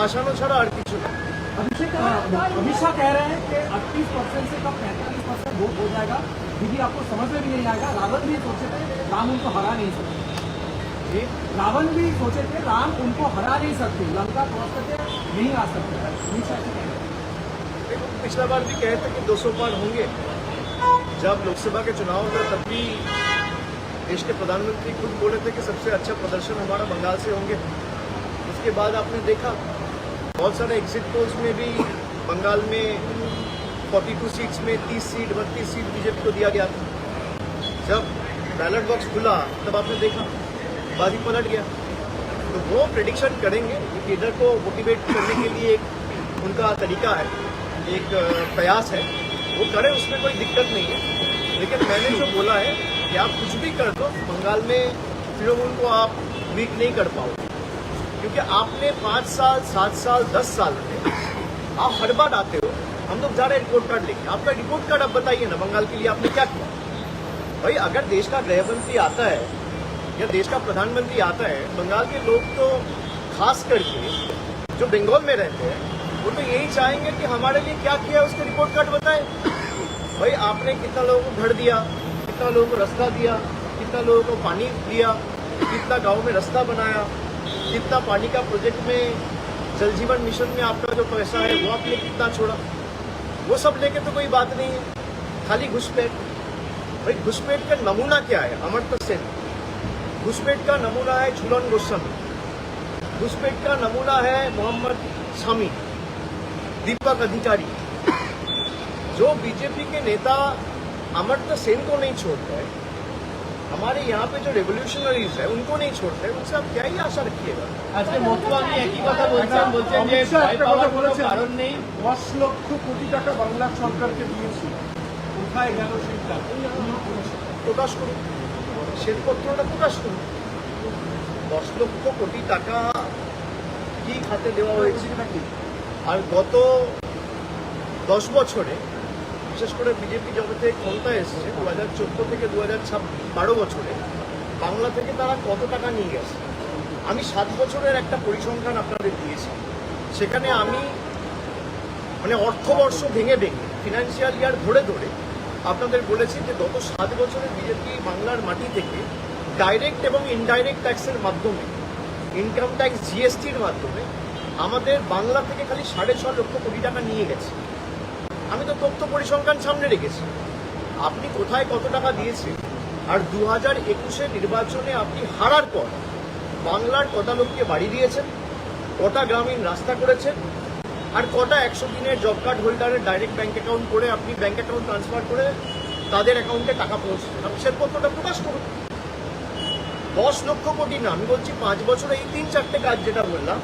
ফাঁসানো ছাড়া আর কিছু না अभिषेक अमित शाह कह रहे हैं कि 38 परसेंट से कब 45 परसेंट वोट हो जाएगा दीदी आपको समझ में भी नहीं आएगा रावण भी सोचे थे राम उनको हरा नहीं सकते जी रावण भी सोचे थे राम उनको हरा नहीं सकते लंका क्रॉस करके नहीं आ सकते अमित शाह से कह रहे हैं देखो, पिछला बार भी कहे थे कि 200 पार होंगे जब लोकसभा के चुनाव था तब भी देश के प्रधानमंत्री खुद बोले थे कि सबसे अच्छा प्रदर्शन हमारा बंगाल से होंगे उसके बाद आपने देखा बहुत सारे एग्जिट पोल्स में भी बंगाल में 42 सीट्स में 30 सीट 32 सीट बीजेपी को दिया गया। था जब बैलेट बॉक्स खुला, तब आपने देखा, बाजी पलट गया। तो वो प्रिडिक्शन करेंगे लीडर को मोटिवेट करने के लिए एक उनका तरीका है, एक प्रयास है। वो करें, उसमें कोई दिक्कत नहीं है। लेकिन मैंने जो बोला है कि आप कुछ भी कर दो, बंगाल में तृणमूल को आप वीक नहीं कर पाओगे। क्योंकि आपने पाँच साल, सात साल, दस साल में आप हर बार आते हो, हम लोग जा रहे हैं रिपोर्ट कार्ड लेके। आपका रिपोर्ट कार्ड आप बताइए ना, बंगाल के लिए आपने क्या किया? भाई, अगर देश का गृह मंत्री आता है या देश का प्रधानमंत्री आता है, बंगाल के लोग तो खास करके जो बंगाल में रहते हैं, वो तो यही चाहेंगे कि हमारे लिए क्या किया उसके रिपोर्ट कार्ड बताएँ। भाई, आपने कितना लोगों को घर दिया, कितना लोगों को रास्ता दिया, कितना लोगों को पानी दिया, कितना गाँव में रास्ता बनाया कितना पानी का प्रोजेक्ट में, जल जीवन मिशन में आपका जो पैसा है, वो आपने कितना छोड़ा? वो सब लेके तो कोई बात नहीं है। खाली घुसपैठ। भाई, घुसपैठ का नमूना क्या है? अमर्त सेन। घुसपैठ का नमूना है झूलन गोस्वामी घुसपैठ का नमूना है मोहम्मद शामी दीपक अधिकारी। जो बीजेपी के नेता अमर्त सेन को नहीं छोड़ते हैं हमारे यहाँ पे जो रेवोल्यूशनरीज है उनको नहीं छोड़ते हैं उनसे आप क्या ही आशा रखिएगा আজকে মতুয়ানি একই কথা বলছেন বলছেন যে অমিত শাহ ভয় একটা পাওয়ার কথা কোনো বলেছেন। কারণ নেই দশ লক্ষ কোটি টাকা বাংলা সরকারকে দিয়েছি কোথায় গেল সেই টাকা প্রকাশ করুন শ্বেতপত্রটা প্রকাশ করুন দশ লক্ষ কোটি টাকা কি খাতে দেওয়া হয়েছে নাকি আর গত দশ বছরে বিশেষ করে বিজেপি যবে থেকে ক্ষমতায় এসেছে দু হাজার চোদ্দ থেকে দু হাজার বারো বছরে। বাংলা থেকে তারা কত টাকা নিয়ে গেছে? আমি সাত বছরের একটা পরিসংখ্যান আপনাদের দিয়েছি। সেখানে আমি মানে অর্থবর্ষ ভেঙে ভেঙে ফিনান্সিয়াল ইয়ার ধরে ধরে আপনাদের বলেছি যে গত সাত বছরে বিজেপি বাংলার মাটি থেকে ডাইরেক্ট এবং ইনডাইরেক্ট ট্যাক্সের মাধ্যমে ইনকাম ট্যাক্স জিএসটির মাধ্যমে আমাদের বাংলা থেকে খালি সাড়ে ছ লক্ষ কোটি টাকা নিয়ে গেছে। আমি তো তথ্য পরিসংখ্যান সামনে রেখেছি। আপনি কোথায় কত টাকা দিয়েছেন? আর দু হাজার একুশে নির্বাচনে আপনি হারার পর বাংলার কটা লোককে বাড়ি দিয়েছেন? কটা গ্রামীণ রাস্তা করেছেন? আর কটা একশো দিনের জব কার্ড হোল্ডারের ডাইরেক্ট ব্যাঙ্ক অ্যাকাউন্ট করে আপনি ব্যাঙ্ক অ্যাকাউন্ট ট্রান্সফার করে তাদের অ্যাকাউন্টে টাকা পৌঁছছেন? আপনি শ্বেতপত্রটা প্রকাশ করুন। দশ লক্ষ কোটি না, আমি বলছি পাঁচ বছরে এই তিন চারটে কাজ যেটা বললাম,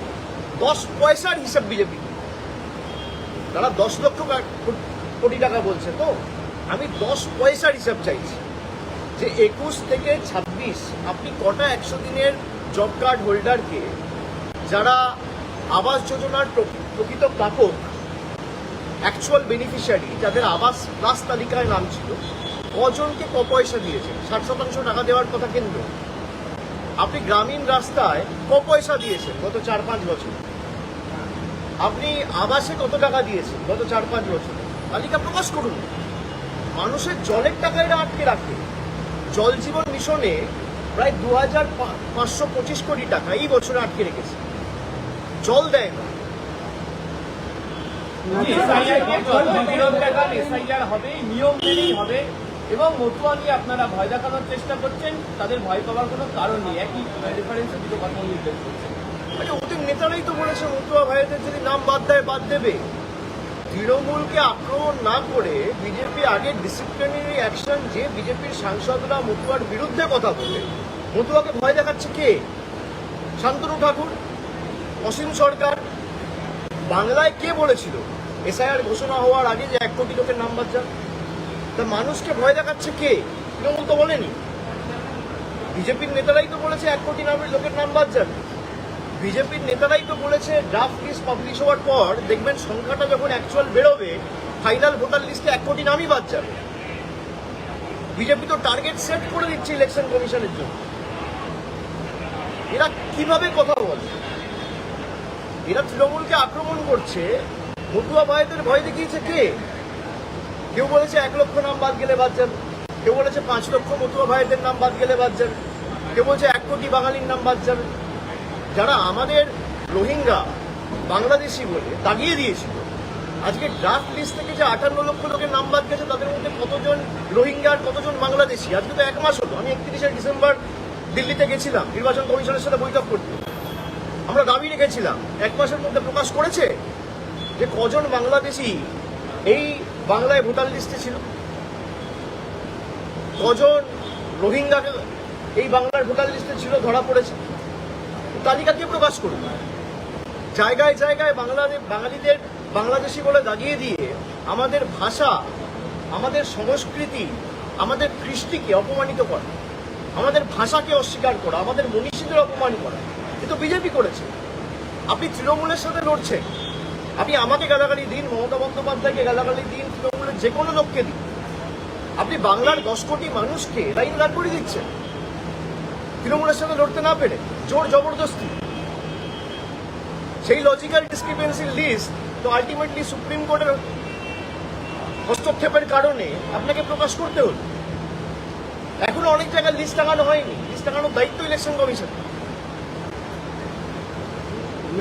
দশ পয়সার হিসাব বিজেপি তারা দশ লক্ষ কোটি টাকা বলছে। তো আমি দশ পয়সার হিসাব চাইছি যে একুশ থেকে ছাব্বিশ আপনি কটা একশো দিনের জব কার্ড হোল্ডারকে যারা আবাস যোজনার প্র- প্রকৃত প্রাপক অ্যাকচুয়াল বেনিফিশিয়ারি যাদের আবাস প্লাস তালিকায় নাম ছিল, কজনকে ক পয়সা দিয়েছে? ষাট শতাংশ টাকা দেওয়ার কথা কেন্দ্র। আপনি গ্রামীণ রাস্তায় ক পয়সা দিয়েছেন গত চার পাঁচ বছর। আপনি আবাসে কত টাকা দিয়েছেন গত চার পাঁচ বছর? তালিকা প্রকাশ করুন। মানুষের জলের টাকা এটা আটকে রাখে। জল জীবন মিশনে প্রায় দু হাজার পাঁচশো পঁচিশ কোটি টাকা এই বছরে আটকে রেখেছে। জল দেয় না। হবে। এবং মতুয়ানি আপনারা ভয় দেখানোর চেষ্টা করছেন, তাদের ভয় পাওয়ার কোনো কারণ নেই। একই রেফারেন্সে দুটো কথা নির্দেশ করছেন। আরে ওদের নেতারাই তো বলেছে মতুয়া ভাইদের যদি নাম বাদ দেয়, বাদ দেবে। তৃণমূলকে আক্রমণ না করে বিজেপি আগে ডিসিপ্লিনারি অ্যাকশন যে বিজেপির সাংসদরা মতুয়ার বিরুদ্ধে কথা বলে। মতুয়াকে ভয় দেখাচ্ছে কে? শান্তনু ঠাকুর, অসীম সরকার। বাংলায় কে বলেছিল? এসআইআর ঘোষণা হওয়ার আগে যে এক কোটি লোকের নাম বাদ যান তা মানুষকে ভয় দেখাচ্ছে কে? তৃণমূল তো বলেনি। বিজেপির নেতারাই তো বলেছে, এক কোটি নামের লোকের নাম বাদ যাবে বিজেপির নেতারাই তো বলেছে ড্রাফট লিস্ট পাবলিশ হওয়ার পর দেখবেন সংখ্যাটা যখন অ্যাকচুয়াল বেরোবে ফাইনাল ভোটার লিস্টে এক কোটি নামই বাদ যাবে। বিজেপি তো টার্গেট সেট করে দিচ্ছে ইলেকশন কমিশনের জন্য। এরা কীভাবে কথা বলে? এরা তৃণমূলকে আক্রমণ করছে, মতুয়া ভাইদের ভয় দেখিয়েছে কে? কেউ বলেছে এক লক্ষ নাম বাদ গেলে বাদ যাবে। কেউ বলেছে পাঁচ লক্ষ মতুয়া ভাইদের নাম বাদ গেলে বাদ যাবে। কেউ বলছে এক কোটি বাঙালির নাম বাদ যাবে। যারা আমাদের রোহিঙ্গা, বাংলাদেশি বলে দাগিয়ে দিয়েছিল, আজকে ড্রাফট লিস্ট থেকে যে আটান্ন লক্ষ লোকের নাম বাদ গেছে, তাদের মধ্যে কতজন রোহিঙ্গা আর কতজন বাংলাদেশি? আজকে তো এক মাস হলো, আমি একত্রিশে ডিসেম্বর দিল্লিতে গেছিলাম, নির্বাচন কমিশনের সাথে বৈঠক করতে। আমরা দাবি রেখেছিলাম, এক মাসের মধ্যে প্রকাশ করেছে যে কজন বাংলাদেশি এই বাংলায় ভোটার লিস্টে ছিল? কজন রোহিঙ্গা এই বাংলার ভোটার লিস্টে ছিল ধরা পড়েছে? তালিকা কে প্রকাশ করবে জায়গায় জায়গায় বাংলাদেশ বাঙালিদের, বাংলাদেশি বলে দাগিয়ে দিয়ে আমাদের ভাষা, আমাদের সংস্কৃতি, আমাদের কৃষ্টিকে অপমানিত করা, আমাদের ভাষাকে অস্বীকার করা, আমাদের মনীষীদের অপমান করা কিন্তু বিজেপি করেছে। আপনি তৃণমূলের সাথে লড়ছেন। আপনি আমাকে গালাগালি দিন, মমতা বন্দ্যোপাধ্যায়কে গালাগালি দিন, তৃণমূলের যে কোনো লোককে দিন। আপনি বাংলার দশ কোটি মানুষকে লাইন দাঁড় করে দিচ্ছেন। তৃণমূলের সাথে লড়তে না পেরে। জোর জবরদস্তি। সেই লজিক্যাল ডিসক্রিপেন্সির লিস্ট তো আলটিমেটলি সুপ্রিম কোর্টের হস্তক্ষেপের কারণে আপনাকে প্রকাশ করতে হলো। এখনও অনেক জায়গায় লিস্ট টাঙানো হয়নি। লিস্ট টাঙানোর দায়িত্ব election commission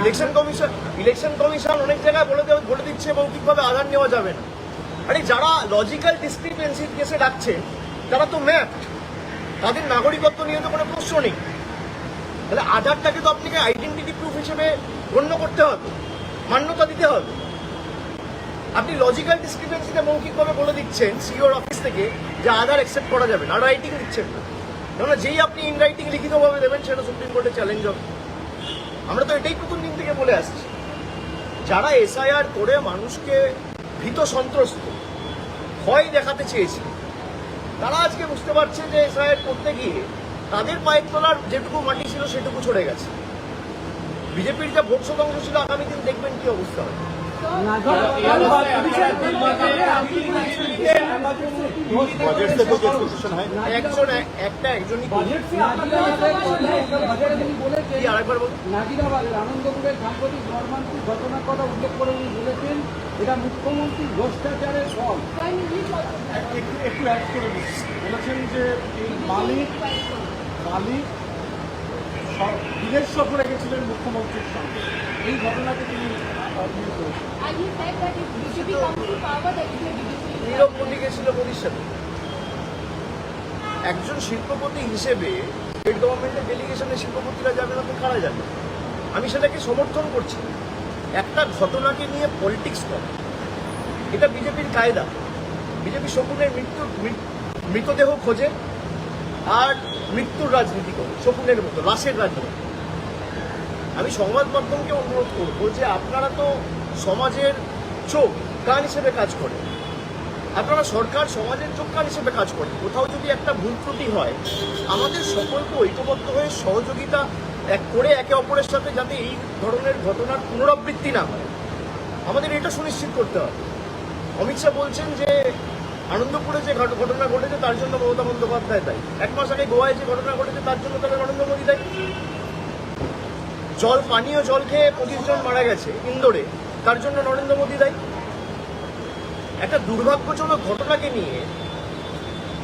election commission election commission অনেক জায়গায় বলে দেওয়া বলে দিচ্ছে মৌখিকভাবে আধার নেওয়া যাবে না। আরে যারা লজিক্যাল ডিসক্রিপেন্সির কেসে ডাকছে তারা তো ম্যাপ তাদের নাগরিকত্ব নিয়ে তো কোনো প্রশ্ন নেই। তাহলে আধারটাকে তো আপনাকে আইডেন্টিটি প্রুফ হিসেবে গণ্য করতে হবে, মান্যতা দিতে হবে। আপনি লজিক্যাল ডিসক্রিপেন্সিতে মৌখিকভাবে বলে দিচ্ছেন সিওর অফিস থেকে যে আধার অ্যাকসেপ্ট করা যাবে না রাইটিং দিচ্ছেন না। কেননা যেই আপনি ইন রাইটিং লিখিতভাবে দেবেন, সেটা সুপ্রিম কোর্টে চ্যালেঞ্জ হবে। আমরা তো এটাই প্রথম দিন থেকে বলে আসছি। যারা এসআইআর করে মানুষকে ভীত সন্ত্রস্ত, ভয় দেখাতে চেয়েছে, তারা আজকে বুঝতে পারছে যে এসআইআর করতে গিয়ে তাদের পায়ের তলার যেটুকু মাটি ছিল সেটুকু ছড়ে গেছে। বিজেপির যা ভোট শতাংশ ছিল আগামী দিন দেখবেন কি অবস্থা হয় একটা আনন্দপুরের ঘটনার কথা উল্লেখ করে বলেছেন এটা মুখ্যমন্ত্রী ভ্রষ্টাচারের ফল। একটু অ্যাড করে বলেছেন যে মালিক মালিক স- বিদেশ সফরে গেছিলেন মুখ্যমন্ত্রীর সঙ্গে। এই ঘটনাকে তিনি নীরব মোদী গেছিল মোদীর সাথে একজন শিল্পপতি হিসেবে স্টেট গভর্নমেন্টের ডেলিগেশনে শিল্পপতিরা যাবে না তো কারা যাবে? আমি সেটাকে সমর্থন করছি। একটা ঘটনাকে নিয়ে পলিটিক্স করে এটা বিজেপির কায়দা। বিজেপি শকুনের মৃত্যু মৃতদেহ খোঁজে। আর মৃত্যুর রাজনীতি করে শকুনের মতো, লাশের রাজনীতি আমি সংবাদ মাধ্যমকে অনুরোধ করব যে আপনারা তো সমাজের চোখ কান হিসেবে কাজ করেন। আপনারা সরকার সমাজের চোখ কান হিসেবে কাজ করেন। কোথাও যদি একটা ভুল ত্রুটি হয়, আমাদের সকলকে ঐক্যবদ্ধ হয়ে সহযোগিতা এক করে একে অপরের সাথে যাতে এই ধরনের ঘটনার পুনরাবৃত্তি না হয়। আমাদের এটা সুনিশ্চিত করতে হবে। অমিত শাহ বলছেন যে আনন্দপুরে যে ঘট- ঘটনা ঘটেছে, তার জন্য মমতা বন্দ্যোপাধ্যায় দায়ী। এক মাস আগে গোয়ায় যে ঘটনা ঘটেছে, তার জন্য তাহলে নরেন্দ্র মোদী দায়ী। জল, পানীয় জল খেয়ে পঁচিশ জন মারা গেছে ইন্দোরে, তার জন্য নরেন্দ্র মোদী দায়ী। একটা দুর্ভাগ্যজনক ঘটনাকে নিয়ে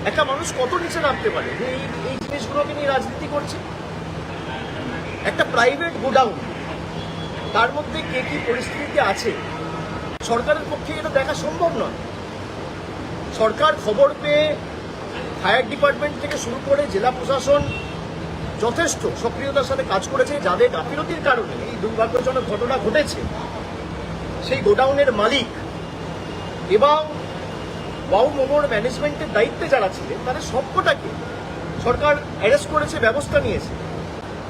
একটা মানুষ কত নিচে নামতে পারে? যে এই এই জিনিসগুলোকে নিয়ে রাজনীতি করছে। একটা প্রাইভেট গোডাউন, তার মধ্যে কে কি পরিস্থিতিতে আছে? সরকারের পক্ষে এটা দেখা সম্ভব নয়। সরকার খবর পেয়ে ফায়ার ডিপার্টমেন্ট থেকে শুরু করে জেলা প্রশাসন যথেষ্ট সক্রিয়তার সাথে কাজ করেছে, যাদের গাফিলতির কারণে এই দুর্ভাগ্যজনক ঘটনা ঘটেছে। সেই গোডাউনের মালিক এবং বাউ মোমোর ম্যানেজমেন্টের দায়িত্বে যারা ছিলেন, তাদের সবকটাকে সরকার অ্যারেস্ট করেছে, ব্যবস্থা নিয়েছে।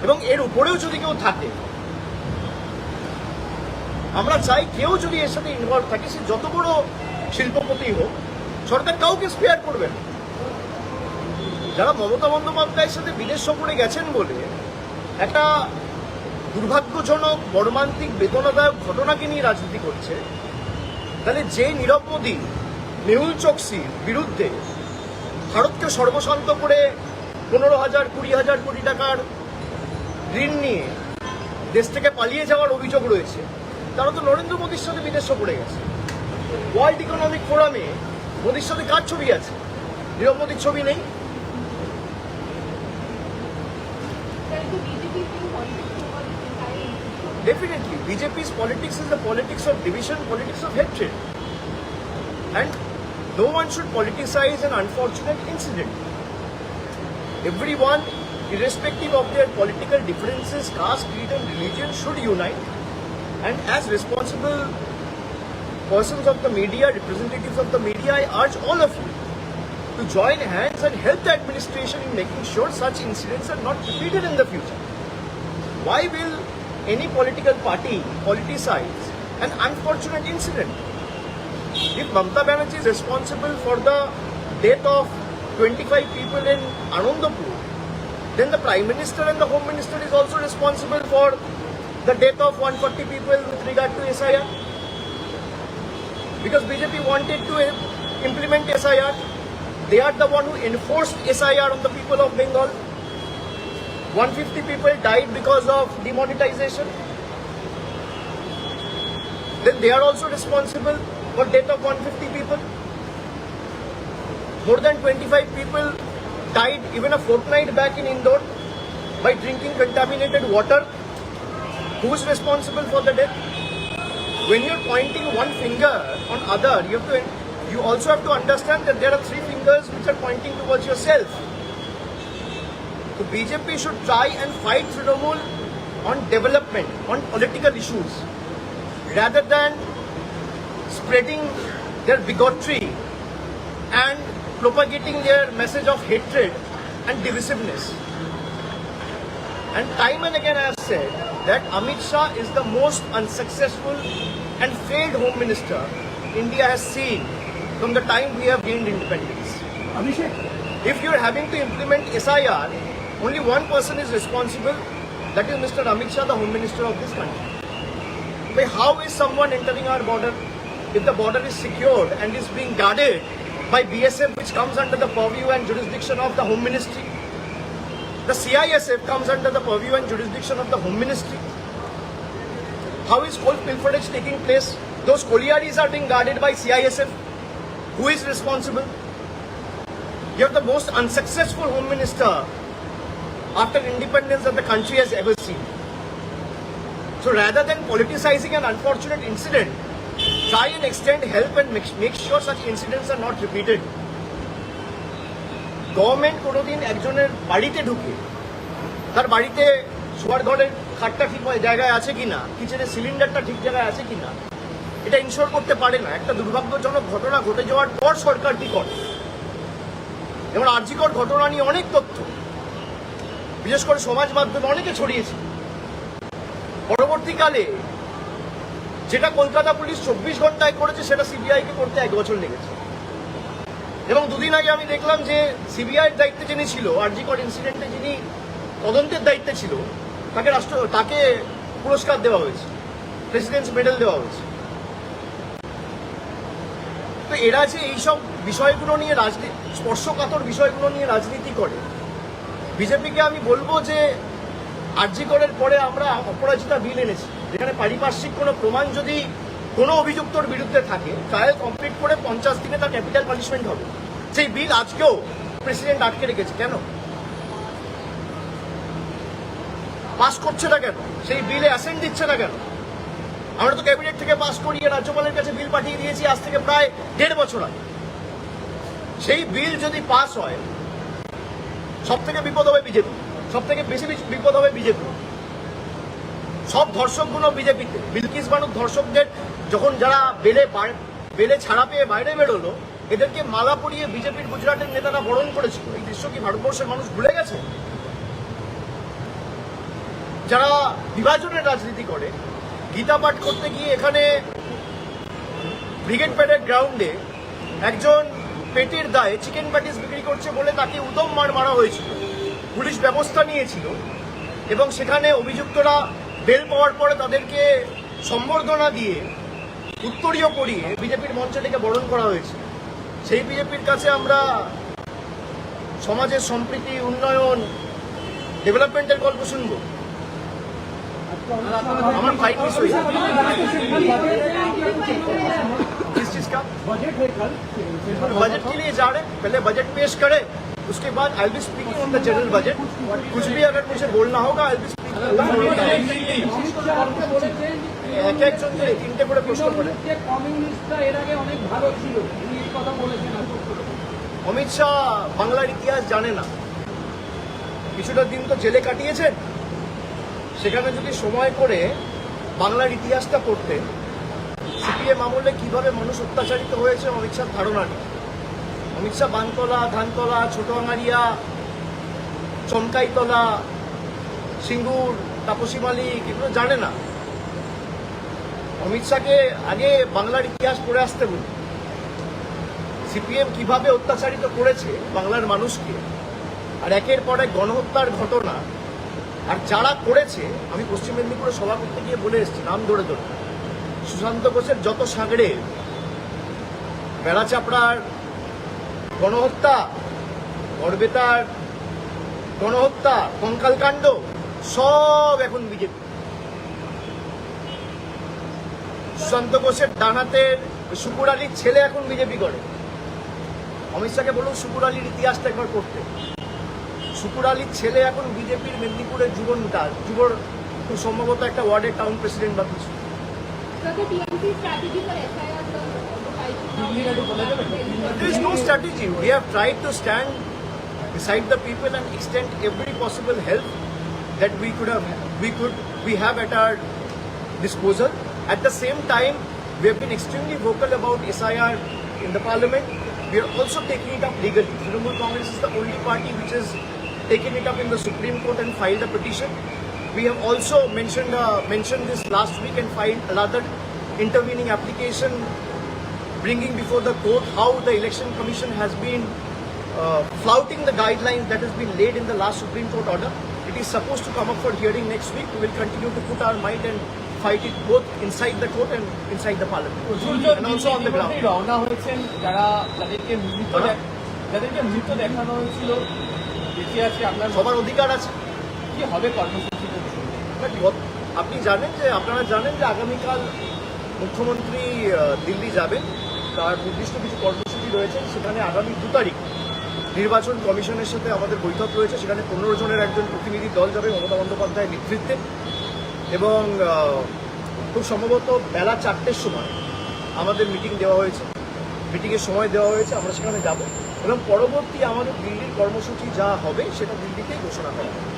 এবং এর উপরেও যদি কেউ থাকে, আমরা চাই কেউ যদি এর সাথে ইনভলভ থাকে, সে যত বড় শিল্পপতি হোক সরকার কাউকে স্পেয়ার করবে না। যারা মমতা বন্দ্যোপাধ্যায়ের সাথে বিদেশ সফরে গেছেন বলে একটা দুর্ভাগ্যজনক, মর্মান্তিক, বেদনাদায়ক ঘটনাকে নিয়ে রাজনীতি করছে, তাহলে যে নীরব মোদী, মেহুল চোকসির বিরুদ্ধে ভারতকে সর্বশান্ত করে পনেরো হাজার, কুড়ি হাজার কোটি টাকার ঋণ নিয়ে দেশ থেকে পালিয়ে যাওয়ার অভিযোগ রয়েছে, তারা তো নরেন্দ্র মোদীর সাথে বিদেশ সফরে গেছে। ওয়ার্ল্ড ইকোনমিক ফোরামে মোদীর সাথে কার ছবি আছে নীরব মোদীর ছবি নেই Sir, the BJP is doing politics over this entire issue. Definitely, BJP's politics is the politics of division, politics of hatred. And no one should politicize an unfortunate incident. Everyone, irrespective of their political differences, caste, creed, and religion, should unite. And as responsible persons of the media, representatives of the media, I urge all of you to join hands and help the administration in making sure such incidents are not repeated in the future. Why will any political party politicize an unfortunate incident? If Mamata Banerjee is responsible for the death of 25 people in Anandapur, then the Prime Minister and the Home Minister is also responsible for the death of 140 people with regard to SIR. Because BJP wanted to uh, implement SIR, they are the one who enforced SIR on the people of Bengal. 150 people died because of demonetization. Then they are also responsible for death of 150 people. More than 25 people died even a fortnight back in Indore by drinking contaminated water. Who is responsible for the death? When you're pointing one finger on other, you have to you also have to understand that there are three fingers which are pointing towards yourself. So BJP should try and fight Trinamool on development, on political issues, rather than spreading their bigotry and propagating their message of hatred and divisiveness. And time and again I have said that Amit Shah is the most unsuccessful and failed Home Minister India has seen from the time we have gained independence. Abhishek, if you are having to implement SIR, only one person is responsible, that is Mr. Amit Shah, the Home Minister of this country. But how is someone entering our border if the border is secured and is being guarded by BSF which comes under the purview and jurisdiction of the Home Ministry? The CISF comes under the purview and jurisdiction of the Home Ministry. How is whole pilferage taking place? Those collieries are being guarded by CISF. Who is responsible? You are the most unsuccessful home minister after independence that the country has ever seen. So rather than politicizing an unfortunate incident, try and extend help and make sure such incidents are not repeated. Government কোনোদিন একজনের বাড়িতে ঢুকে তার বাড়িতে শোয়ার ঘরের খাটটা ঠিক জায়গায় আছে কি না কিচেনের সিলিন্ডারটা ঠিক জায়গায় আছে কিনা, এটা ইনশোর করতে পারে না। একটা দুর্ভাগ্যজনক ঘটনা ঘটে যাওয়ার পর সরকার কি করে? যেমন আর্জিকর ঘটনা নিয়ে অনেক তথ্য। বিশেষ করে সমাজ মাধ্যমে অনেকে ছড়িয়েছে। পরবর্তীকালে যেটা কলকাতা পুলিশ চব্বিশ ঘন্টায় করেছে, সেটা সিবিআইকে করতে এক বছর লেগেছে। এবং দুদিন আগে আমি দেখলাম যে সিবিআই এর দায়িত্বে যিনি ছিল আরজিকর ইনসিডেন্টে যিনি তদন্তের দায়িত্বে ছিল, তাকে রাষ্ট্র, তাকে পুরস্কার দেওয়া হয়েছে প্রেসিডেন্টস মেডেল দেওয়া হয়েছে। তো এরা যে এইসব বিষয়গুলো নিয়ে রাজনীতি স্পর্শকাতর বিষয়গুলো নিয়ে রাজনীতি করে, বিজেপিকে আমি বলব যে আর্যিকরের পরে আমরা অপরাজিতা বিল এনেছি, যেখানে পারিপার্শ্বিক কোনো প্রমাণ যদি কোনো অভিযুক্তর বিরুদ্ধে থাকে ট্রায়াল কমপ্লিট করে পঞ্চাশ দিনে তার ক্যাপিটাল পানিশমেন্ট হবে। সেই বিল আজকেও প্রেসিডেন্ট আটকে রেখেছে, কেন? পাস করছে না কেন? সেই বিলে অ্যাসেন্ট দিচ্ছে না কেন? আমরা তো ক্যাবিনেট থেকে পাস করিয়ে রাজ্যপালের কাছে বিল পাঠিয়ে দিয়েছি, আজ থেকে প্রায় দেড় বছর আগে। সেই বিল যদি পাস হয় সব থেকে বিপদ হবে বিজেপি সব থেকে বেশি বিপদ হবে বিজেপি সব ধর্ষকগুলো বিজেপিতে। বিলকিস বানুর ধর্ষকদের যখন যারা বেলে বেলে ছাড়া পেয়ে বাইরে বেরোলো, এদেরকে মালা পরিয়ে বিজেপির গুজরাটের নেতারা বরণ করেছিল। এই দৃশ্য কি ভারতবর্ষের মানুষ ভুলে গেছে? যারা বিভাজনের রাজনীতি করে, গীতা পাঠ করতে গিয়ে এখানে ব্রিগেড প্যাডের গ্রাউন্ডে একজন পেটের দায়ে চিকেন প্যাটিস বিক্রি করছে বলে তাকে উদম মার মারা হয়েছিল। পুলিশ ব্যবস্থা নিয়েছিল এবং সেখানে অভিযুক্তরা বেল পাওয়ার পরে তাদেরকে সম্বর্ধনা দিয়ে উত্তরীয় করিয়ে বিজেপির মঞ্চ থেকে বরণ করা হয়েছে সেই বিজেপির কাছে আমরা সমাজের সম্প্রীতি উন্নয়ন ডেভেলপমেন্টের গল্প শুনবো আমার फाइट मिस हुई किस चीज का बजट है कल बजट के लिए जा रहे हैं पहले बजट पेश करें उसके बाद I be speaking on the general budget कुछ भी अगर मुझे बोलना होगा आई बी অমিত শাহ বাংলার ইতিহাস জানে না। কিছুটা দিন তো জেলে কাটিয়েছেন সেখানে যদি সময় করে বাংলার ইতিহাসটা পড়তে, সিপিএম আমলে কীভাবে মানুষ অত্যাচারিত হয়েছে অমিত শাহ ধারণা নেই। অমিত শাহ বানতলা, ধানতলা ছোট আঙারিয়া চমকাইতলা সিঙ্গুর, তাপসী মালিক এগুলো জানে না। অমিত শাহকে আগে বাংলার ইতিহাস পড়ে আসতে বলুন। সিপিএম কীভাবে অত্যাচারিত করেছে বাংলার মানুষকে, আর একের পর এক গণহত্যার ঘটনা, আর যারা করেছে, আমি পশ্চিম মেদিনীপুরে সভা করতে গিয়ে বলে এসেছি, নাম ধরে ধরে। সুশান্ত ঘোষের যত সাগরে বেড়া চাপড়ার গণহত্যা গড়বেতার গণহত্যা, কঙ্কালকাণ্ড সব এখন বিজেপি। সুশান্ত ঘোষের ডানাতের শুকুর আলীর ছেলে এখন বিজেপি করে। অমিত শাহকে বলুন শুকুর আলীর ইতিহাসটা একবার করতে শুকুর আলীর ছেলে এখন বিজেপির মেদিনীপুরের যুবনটা যুবর খুব সম্ভবত একটা ওয়ার্ডের টাউন প্রেসিডেন্ট বা কিছু। There is no strategy. We have tried to stand beside the people and extend every possible help. That we could have, we could, we have at our disposal. At the same time, we have been extremely vocal about SIR in the parliament. We are also taking it up legally. Trinamool Congress is the only party which has taken it up in the Supreme Court and filed a petition. We have also mentioned uh, mentioned this last week and filed another intervening application bringing before the court how the election commission has been uh, flouting the guidelines that has been laid in the last Supreme Court order. It is supposed to come up for hearing next week. We will continue to put our might and fight it both inside the court and inside the parliament. And also on the ground. রওনা হয়েছেন যারা যাদেরকে মৃত যাদেরকে মৃত দেখানো হয়েছিল বেঁচে আছে আপনার সবার অধিকার আছে কি হবে কর্মসূচিতে আপনি জানেন যে আপনারা জানেন যে আগামীকাল মুখ্যমন্ত্রী দিল্লি যাবেন তার নির্দিষ্ট কিছু কর্মসূচি রয়েছে সেখানে আগামী দু তারিখ নির্বাচন কমিশনের সাথে আমাদের বৈঠক রয়েছে, সেখানে পনেরো জনের একজন প্রতিনিধি দল যাবে, মমতা বন্দ্যোপাধ্যায়ের নেতৃত্বে। এবং খুব সম্ভবত বেলা চারটের সময় আমাদের মিটিং দেওয়া হয়েছে। মিটিংয়ের সময় দেওয়া হয়েছে, আমরা সেখানে যাব। এবং পরবর্তী আমাদের দিল্লির কর্মসূচি যা হবে, সেটা দিল্লিতেই ঘোষণা করা হবে.